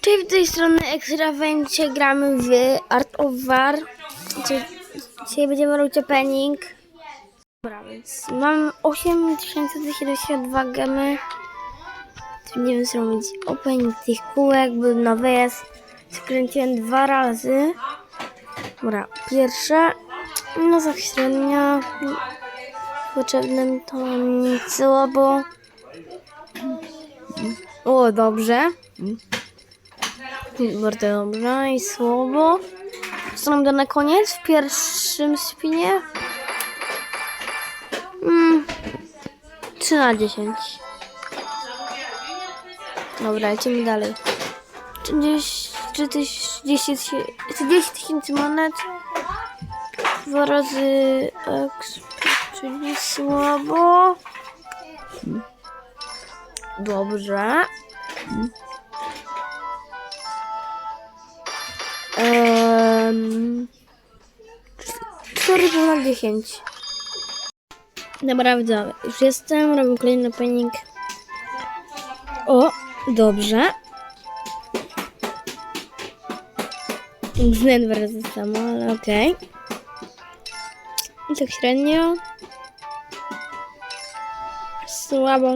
Cześć, z tej strony Extra Fame. Dzisiaj gramy w Art of War. Dzisiaj- będziemy robić opening. Dobra, więc mam 8222 gemy. Będziemy zrobić opening tych kółek, bo nowe jest. Skręciłem dwa razy. Dobra, pierwsze. No za średnio. Potrzebnym to nic słabo. O, dobrze. Bardzo dobrze i słowo. Co nam da na koniec w pierwszym spinie? Mm, 3 na 10. Dobra, lecimy dalej. 30 30 30 tysięcy monet. Dwa razy X, czyli słabo. Dobrze. Na 10. Dobra, widzowie, już jestem, robię kolejny opening. O, dobrze. Znędwa razy samo, ale okej. I tak średnio. Słabo.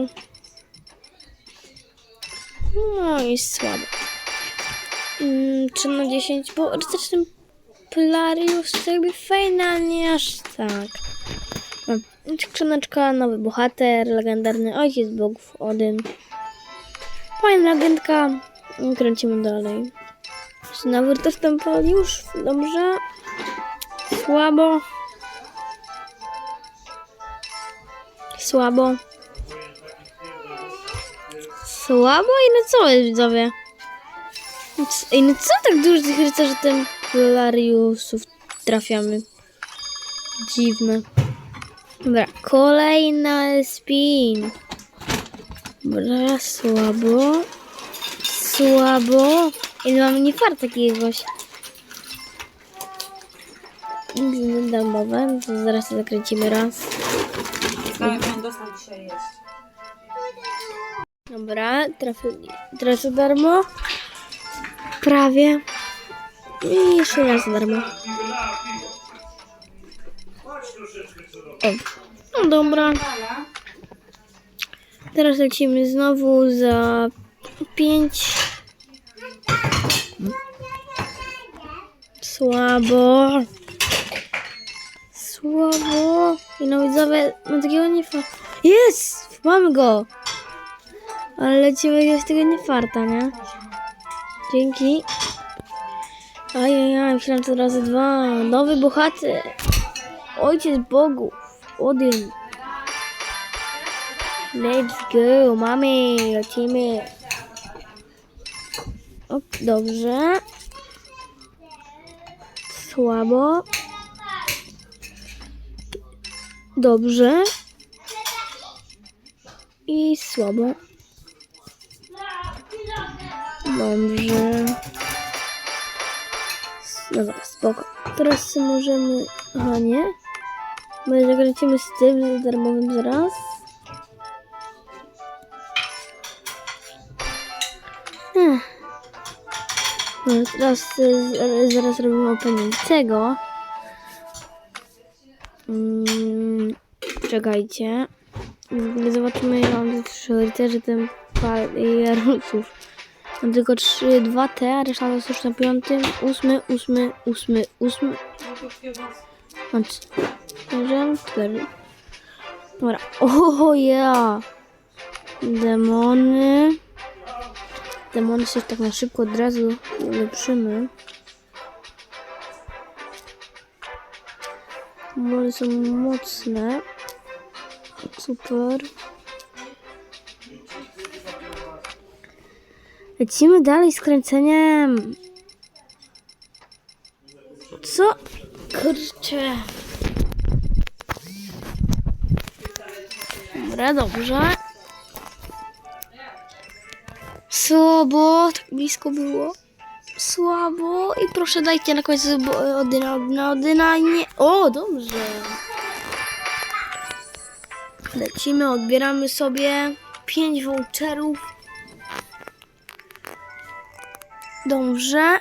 No i słabo. Mm, 3 na 10, bo rycerz Plarius jakby fajna, nie aż tak. No, skrzyneczka, nowy bohater, legendarny ojciec bogów, Odyn. Fajna legendka. I Kręcimy dalej. Znowu też ten Plarius, dobrze. Słabo. Słabo. Słabo i no co jest widzowie? Ej, no co tak dużo tych rycerzy templariusów trafiamy? Dziwne. Dobra, kolejna spin. Dobra, słabo. Słabo. I no mamy nie fart jakiegoś. Nic darmowe, to zaraz to zakręcimy raz. On dostał dzisiaj jeść. Dobra, trafili. Teraz darmo. Prawie. I jeszcze raz darmo. O. No dobra. Teraz lecimy znowu za 5. Słabo. Słabo. I no widzowie, no takiego nie fa... Jest! Mamy go! Ale lecimy jakiegoś tego nie farta, nie? Dzięki. Ajajaj, myślałem to razy dwa. Nowy bohater. Ojciec bogów. Odyn. Let's go, mamy, lecimy. O, dobrze. Słabo. Dobrze. I słabo. Dobrze. Dobra, spoko. Teraz możemy... Aha, nie? My zakręcimy z tym darmowym zaraz. No, teraz y, zaraz robimy opening tego. Mm, czekajcie. Zobaczymy, ile mam trzy rycerzy, ten pal i jarusów. Mam tylko 3, 2 T, a reszta to jest już na piątym, ósmy, ósmy, ósmy, ósmy. Mam cztery, cztery. Dobra. O ja! Demony. Demony się tak na szybko od razu ulepszymy. Demony są mocne. Super. Lecimy dalej z kręceniem. Co? Kurczę. Dobra, dobrze. Słabo, tak blisko było. Słabo. I proszę dajcie na końcu Odyna, Odyna, Odyna. Nie. O, dobrze. Lecimy, odbieramy sobie 5 voucherów. Dobrze.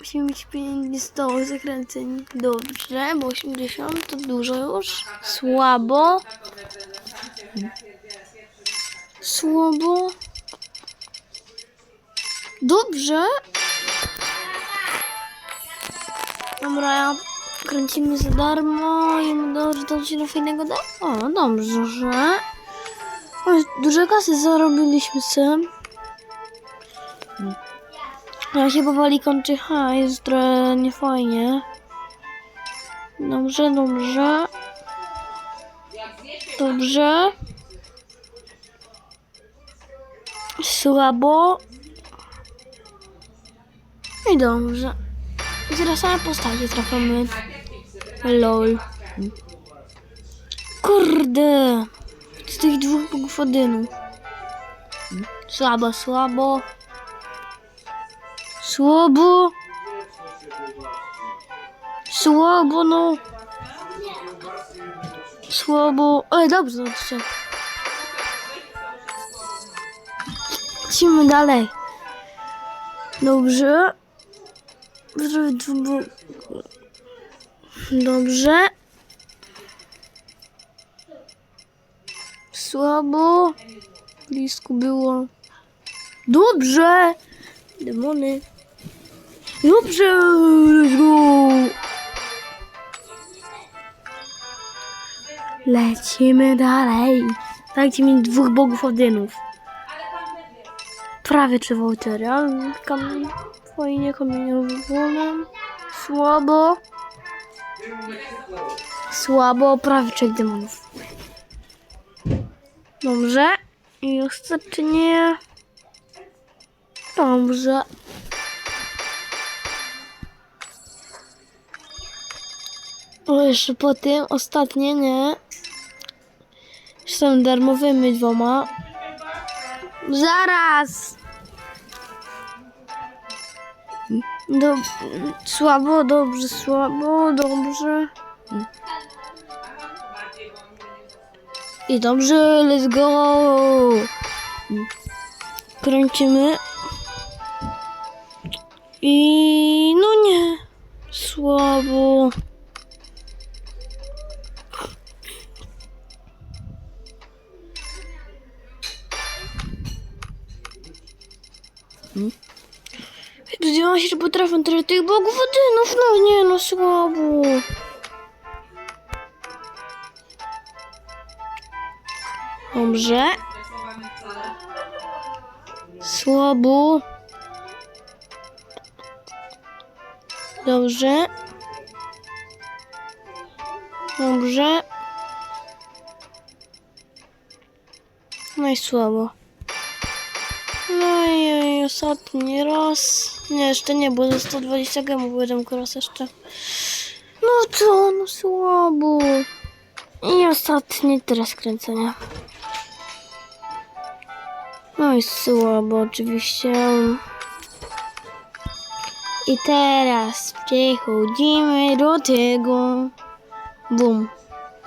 85 nie stało zakręceń. Dobrze, bo 80 to dużo już. Słabo. Słabo. Dobrze. Dobra, kręcimy za darmo i dobrze to się do fajnego da. O, dobrze, że. O, duże kasy zarobiliśmy sam. Ja się powoli kończy hajs, trochę niefajnie. Dobrze, dobrze. Dobrze. Słabo. I dobrze. I teraz same postacie trafiamy. Lol. Kurde. Z tych dwóch Odynu. Słabo, słabo. Słabo. Słabo, no. Słabo. Ej, dobrze, dobrze. Lecimy dalej. Dobrze. Dobrze. Słabo. Blisko było. Dobrze. Demony. Dobrze. Let's go. Lecimy dalej. Dajcie mi dwóch bogów Odynów. Prawie czy Woltery, ale kam... fajnie kamieniowy Słabo. Słabo, prawie trzech demonów. Dobrze. I ostatnie. Dobrze. O, jeszcze po tym ostatnie nie. Są darmowymi dwoma. Zaraz! Słabo, dobrze, słabo, dobrze. I dobrze, let's go! Kręcimy. I no nie, słabo. Spodziewałam się, że potrafią tyle tych bogów Odynów. No nie, no słabo. Dobrze. Słabo. Dobrze. Dobrze. No i słabo. No i, ostatni raz. Nie, jeszcze nie, bo za 120 gemów będę raz jeszcze. No to, no słabo. I ostatni teraz kręcenia. No i słabo oczywiście. I teraz przechodzimy do tego. Bum.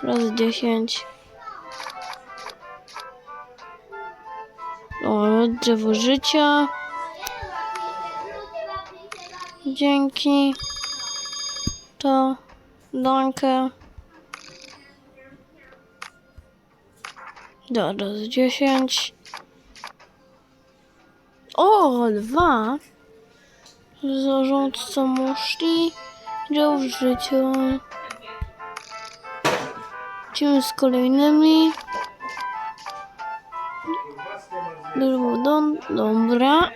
Razy 10. O, drzewo życia. Dzięki. To. Dankę. Do, razy 10. O, dwa. Zarządca muszli. Dział życia. Idziemy z kolejnymi. Drwodon, dobra.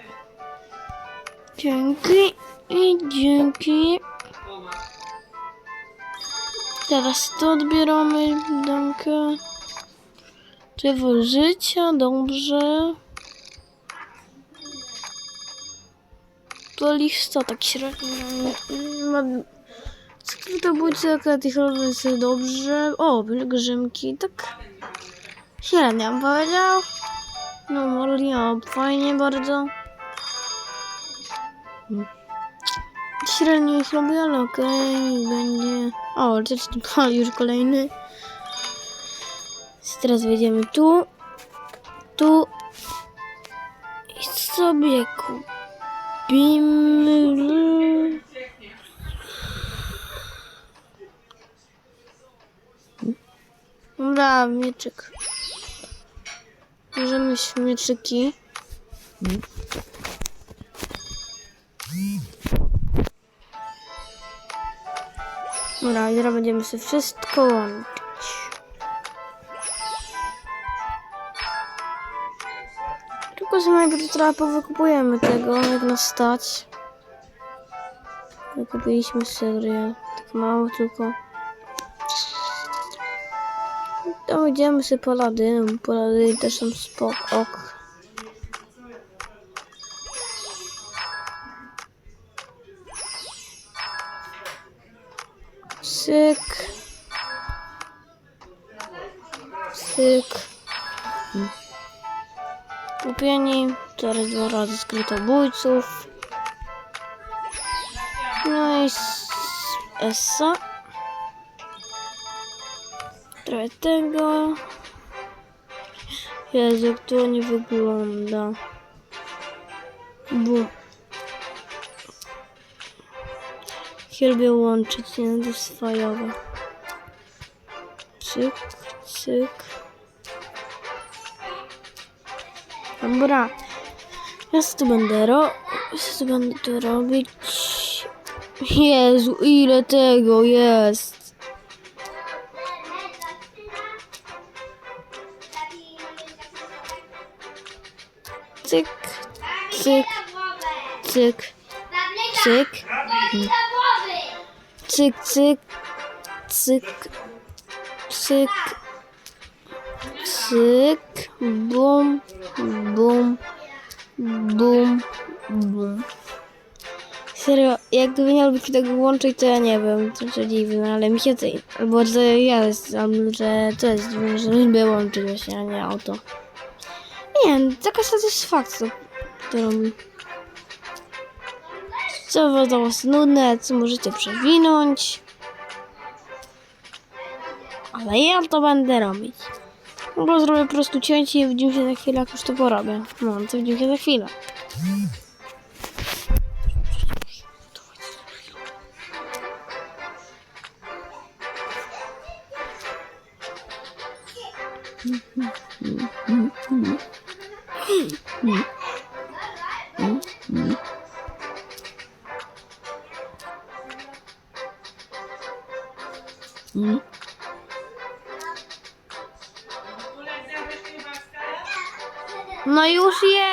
Dzięki i dzięki. Teraz to odbieramy, dankę. Drzewo życia, dobrze. To lista tak średnio. Budźca, katecholowy jest dobrze. O, pielgrzymki, tak średnio bym powiedział. No, Maria, fajnie bardzo. Średnio ich lubię, ale okej, będzie. O, tu już kolejny. Teraz wejdziemy tu, tu i sobie kup. Robimy... Dobra, mieczyk. Bierzemy mieczyki. Dobra, i teraz będziemy sobie wszystko łączyć. Tylko sobie najpierw trochę powykupujemy tego, jak nas stać. Wykupiliśmy serię. Tak mało tylko. To idziemy sobie po lady. Po lady też są spok. Ok. Syk. Syk. Kupieni. Teraz dwa razy skrytobójców. No i Essa. Trochę tego. Jezu, jak to nie wygląda. Bum. Lubię łączyć, nie? To jest fajowe. Cyk, cyk. Dobra. Ja co tu będę ro... Co tu będę robić? Jezu, ile tego jest. Cyk, cyk, cyk. Cyk, cyk, cyk, cyk, cyk, bum, bum, bum, bum. Serio, jakby nie lubić tego łączyć, to ja nie wiem, to co dziwne, ale mi się to, albo że ja jestem, że to jest dziwne, że lubię łączyć właśnie, a nie auto. Nie wiem, taka satysfakcja to robi. Co dla was nudne, co możecie przewinąć. Ale ja to będę robić. No bo zrobię po prostu cięcie i widzimy się za chwilę, jak już to porobię. No, to widzimy się za chwilę. No już jem!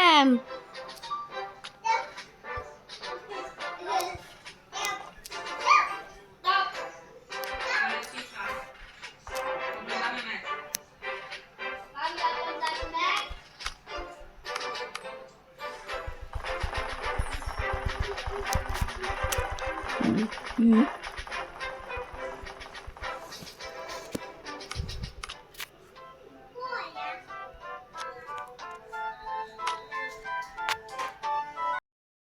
Mm.